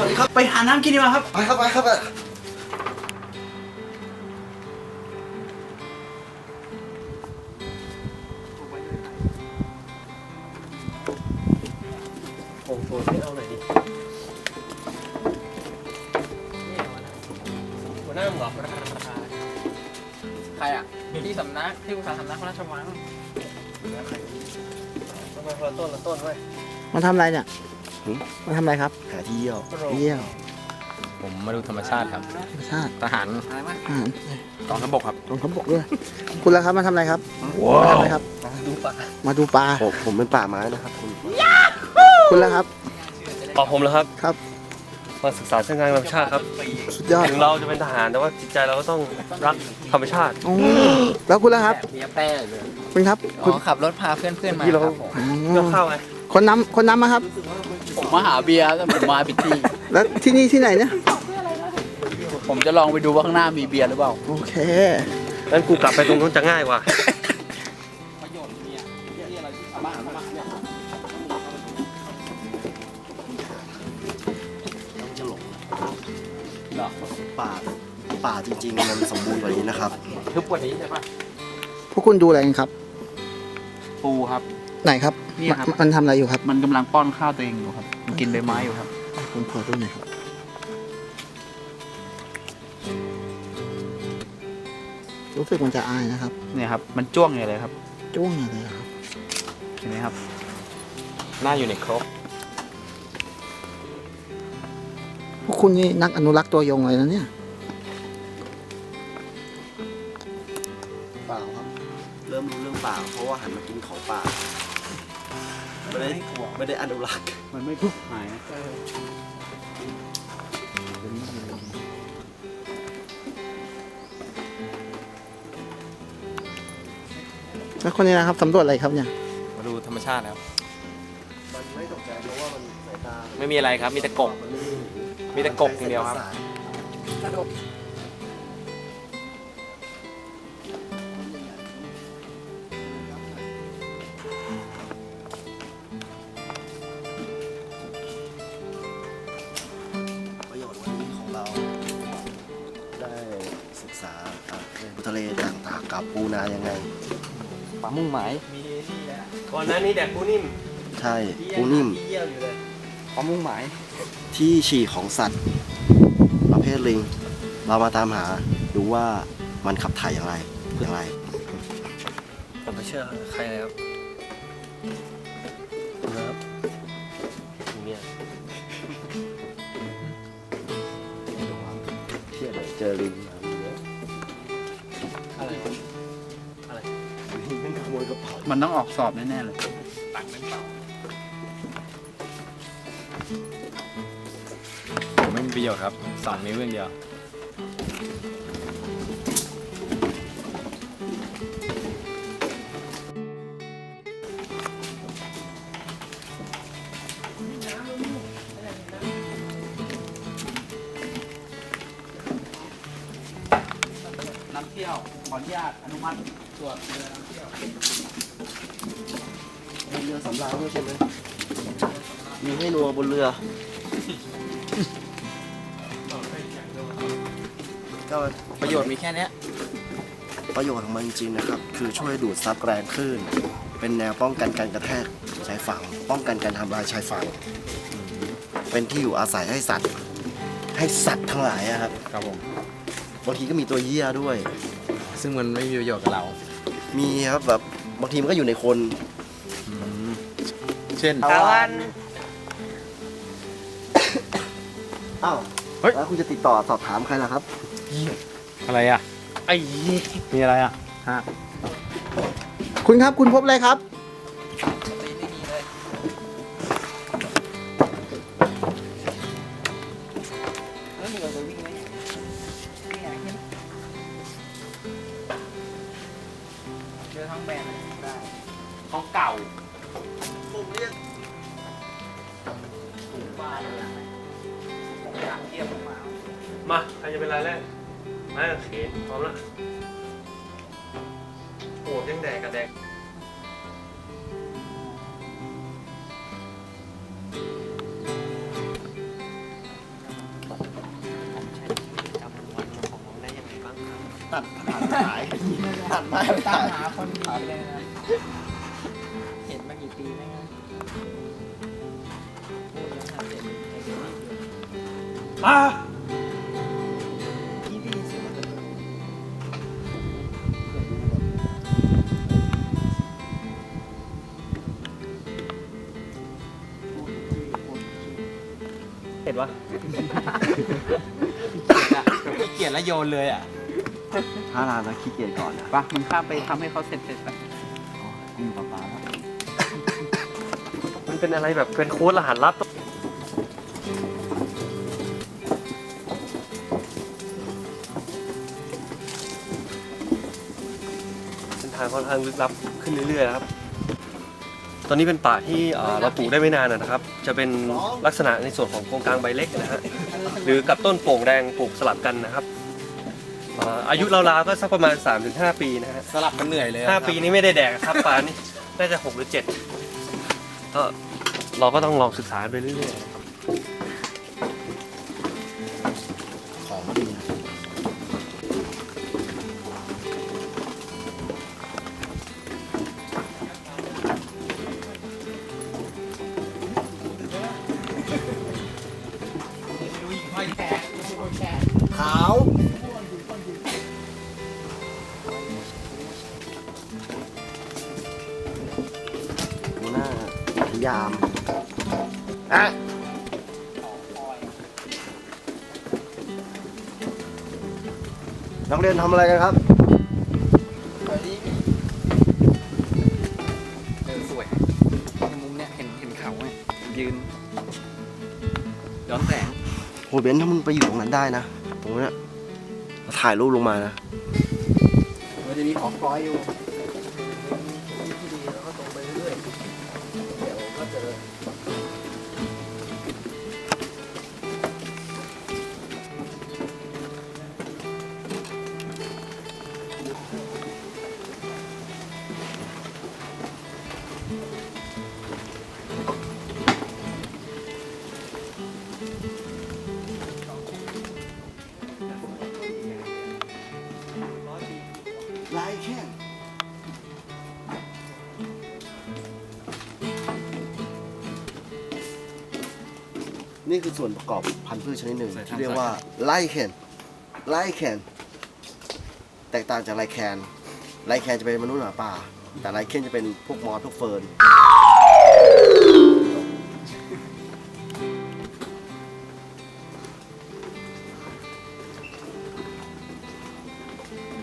วัสดีครับ ไปหาน้ำกินดีกว่าครับ ไปครับไปครับไปโอ้โหไม่เอาหน่อยดิหัวหน้ามึงเหรอใครอะที่สำนักที่ปรึกษาสำนักพระราชวังทำไมคนละต้นละต้นเว้ยมันทำอะไรเนี่ย มันทำอะไรครับหาที่เยี่ยวเยี่ยวผมมาดูธรรมชาติครับ ธรรมชาติทหารอาหารกองทัพบกครับ กองทัพบกด้วย คุณล่ะครับมาทำอะไรครับมาทำอะไรครับ ดูปะมาดูปลาผมผมเป็นป่าไม้นะครับ คุณคุณล่ะครับตอบผมแล้วครับ ครับ มาศึกษาเส้นทางธรรมชาติครับ สุดยอดถึงเราจะเป็นทหารแต่ว่าจิตใจเราก็ต้องรักธรรมชาติ โอ้แล้วคุณล่ะครับเนี้ยแป้เลยคุณครับอ๋คุณอขับรถพาเพื่อนเพื่อนๆมาที่เราครับผมอ๋เลืออกข้าวไงคนน้ำคนน้ำมาครับ ผมมาหาเบียร์แต่ผมมาผิดที่ แล้วที่นี่ที่ไหนเนี่ย ผมจะลองไปดูว่าข้างหน้ามีเบียร์หรือเปล่า โอเค งั้นกูกลับไปตรงนู้นจะง่ายกว่า ประโยชน์เนี่ยที่เราที่บ้านมาเนี่ยป่าป่าจริงๆ มันสมบูรณ์กว่านี้นะครับ ทึบกว่านี้ใช่ปะพวกคุณดูอะไรกันครับ ปูครับ ไหนครับ นี่ครับมันมันทำอะไรอยู่ครับ มันกำลังป้อนข้าวตัวเองอยู่ครับ มันกินใบไม้อยู่ครับ ผมขอดูหน่อยครับ รู้สึกมันจะอายนะครับ เนี่ยครับ มันจ้วงอย่างเลยครับ จ้วงอะไรอะครับ เห็นไหมครับ หน้าอยู่ในครกพวกคุณนี่นักอนุรักษ์ตัวยงเลยนะเนี่ยเปล่าครับ เริ่มรู้เรื่องป่าเพราะว่าหันมากินของป่า ไม่ได้ไม่ได้อนุรักษ์มันไม่พุกหายนะแล้วคนนี้นะครับสำรวจอะไรครับเนี่ย มาดูธรรมชาติครับมันไม่ตกใจเพราะว่ามันสายตาไม่มีอะไรครับ มีแต่กบ มีแต่กบอย่างเดียวครับประโย ทะเลต่างๆกับปูนายังไง ปลามุ่งหมายก่อนหน้านี้แดกปูนิ่มใช่ปูนิ่มเยี่ยวอยู่เลยปลามุ่งหมายที่ฉี่ของสัตว์ ประเภทลิง เรามาตามหาดูว่ามันขับถ่ายอย่างไรอย่างไรผมไม่เชื่อใครเลยครับนะครับ มันต้องออกสอบแน่ๆเลยผมไม่มีประโยชน์ครับสองนิ้วอย่างเดียว น้ำเที่ยวขออนุญาตอนุมัติตรวจเรือน้ำเที่ยวมีเรือสำราญด้วยใช่ไหมมีให้นัวบนเรือ ก็ประโยชน์มีแค่เนี้ย ประโยชน์ของมันจริงๆนะครับ คือช่วยดูดซับแรงคลื่น เป็นแนวป้องกันการกระแทกชายฝั่ง ป้องกันการทำลายชายฝั่ง เป็นที่อยู่อาศัยให้สัตว์ ให้สัตว์ทั้งหลายอะครับ ครับผม บางทีก็มีตัวเหี้ยด้วย ซึ่งมันไม่มีประโยชน์กับเรา มีครับแบบบางทีมันก็อยู่ในคน เช่น ตะวันอ้าวเฮ้ย แล้วคุณจะติดต่อสอบถามใครล่ะครับ อะไรอะ ไอ้มีอะไรอะคุณครับคุณพบอะไรครับเรือท้องแบนได้ของเก่าียมอกมาใครจะเป็นรายแรกมาโอเคพร้อมละโอ้ยังแดกกับแดกตัดผ่านขายตัดไม้ไปตัดหาคนดีเลยนะ เห็นมากี่ปีแล้ว มันจะเห็นปะขี้เกียจแล้วโยนเลยอะ ถ้าทางจะขี้เกียจก่อนนะปะมึงข้ามไปทำให้เขาเสร็จเสร็จไปกุ้งปลาปลาแล้วมันเป็นอะไรแบบเป็นโค้ดรหัสลับ ค่อนข้างลึกลับขึ้นเรื่อยๆนะครับ ตอนนี้เป็นป่าที่เอ่อเราปลูกได้ไม่นานนะครับ จะเป็นลักษณะในส่วนของโครงกลางใบเล็กนะฮะหรือกับต้นโป่งแดงปลูกสลับกันนะครับเอ่ออายุราวๆก็สักประมาณ 3-5 ปีนะฮะ สลับกันเหนื่อยเลยอะห้าปีนี้ไม่ได้แดกครับ ปลานี่น่าจะหกหรือเจ็ดก็เราก็ต้องลองศึกษาไปเรื่อยข ยามอะนักเรียนทำอะไรกันครับเออสวยมุมเนี้ยเห็นเห็นเขาไหมยืนย้อนแสงโหเบนซ์ถ้ามึงไปอยู่ตรงนั้นได้นะตรงนั้นอะแล้วถ่ายรูปลงมานะ มันจะมีของคอยอยู่ นี่คือส่วนประกอบพันธุ์พืชชนิดหนึ่งที่เรียกว่าไลเคนไลเคนแตกต่างจากไลแคนไลแคนจะเป็นมนุษย์หมาป่า แต่ไลเคนจะเป็นพวกมอสพวกเฟิร์น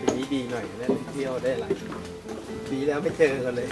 ปีนี้ดีหน่อยได้เที่ยวได้หลายปีแล้วไม่เจอกันเลย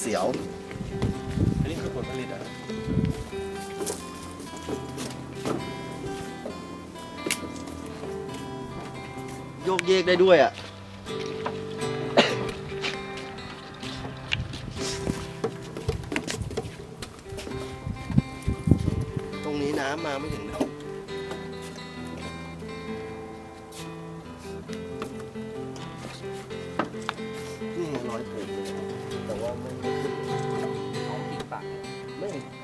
เสียวๆอันนี้คือผลผลิตนะครับโยกเยกได้ด้วยอะ ตรงนี้น้ำมาไม่ถึง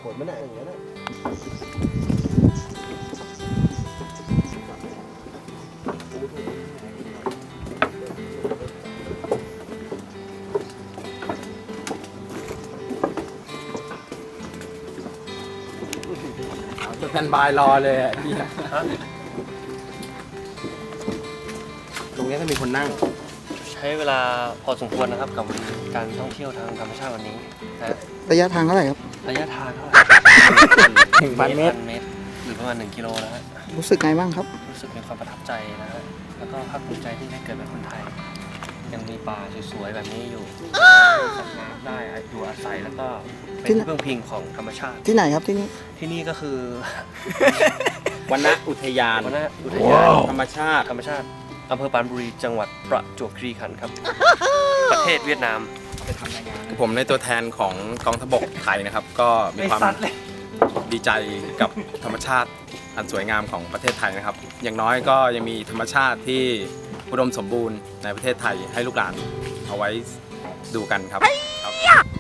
ไม่ผลมันอะอย่างนั้นอะสแตนบายรอเลยอะพี่ตรงนี้ถ้ามีคนนั่ง ใช้เวลาพอสมควรนะครับกับการท่องเที่ยวทางธรรมชาติวันนี้นะระยะทางเท่าไหร่ครับ ระยะทางเท่าไหร่หนึ่งพันเมตร เมตร หรือประมาณ 1 กิโลนะฮะรู้สึกไงบ้างครับ รู้สึกมีความประทับใจนะฮะ แล้วก็ภาคภูมิใจที่ได้เกิดเป็นคนไทย ยังมีป่าสวยๆแบบนี้อยู่สัตว์น้ำได้อยู่อาศัยแล้วก็เป็นที่ไหนที่พึ่งพิงของธรรมชาติ ที่ไหนครับที่นี่ ที่นี่ก็คือ วันณอุทยาน วันนะอุทยานธรรมชาติ ธรรมชาติอำเภอปรานบุรีจังหวัดประจวบคีรีขันธ์ครับ ประเทศเวียดนาม ผมในตัวแทนของกองทพบกไทยนะครับ ก็มีความดีใจกับธรรมชาติอันสวยงามของประเทศไทยนะครับ อย่างน้อยก็ยังมีธรรมชาติที่อุดมสมบูรณ์ในประเทศไทยให้ลูกหลานเอาไว้ดูกันครับครับ